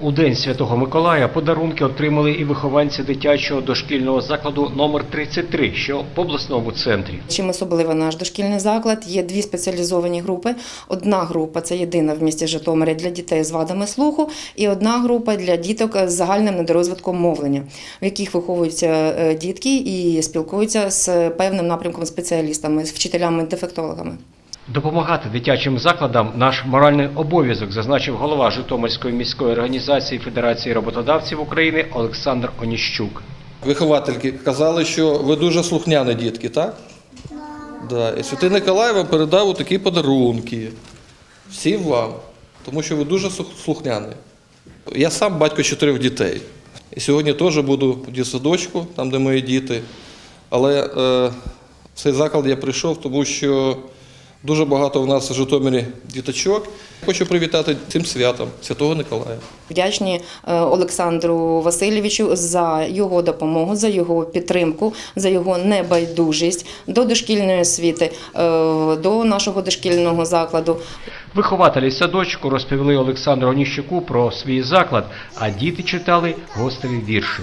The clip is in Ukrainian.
У день Святого Миколая подарунки отримали і вихованці дитячого дошкільного закладу номер 33, що в обласному центрі. Чим особливо наш дошкільний заклад? Є дві спеціалізовані групи. Одна група це єдина в місті Житомирі для дітей з вадами слуху, і одна група для діток з загальним недорозвитком мовлення, в яких виховуються е, дітки і спілкуються з певним напрямком спеціалістами, з вчителями-дефектологами. Допомагати дитячим закладам наш моральний обов'язок, зазначив голова Житомирської міської організації Федерації роботодавців України Олександр Оніщук. Виховательки казали, що ви дуже слухняні дітки, так? Да. І Святий Николай вам передав такі подарунки. Всім вам. Тому що ви дуже слухняні. Я сам батько чотирьох дітей. І сьогодні теж буду в дитсадочку, там, де мої діти. Але е, в цей заклад я прийшов, тому що дуже багато в нас в Житомирі діточок. Хочу привітати цим святом Святого Николая. Вдячні е, Олександру Васильовичу за його допомогу, за його підтримку, за його небайдужість до дошкільної освіти, е, до нашого дошкільного закладу. Вихователі садочку розповіли Олександру Оніщуку про свій заклад, а діти читали гостеві вірші.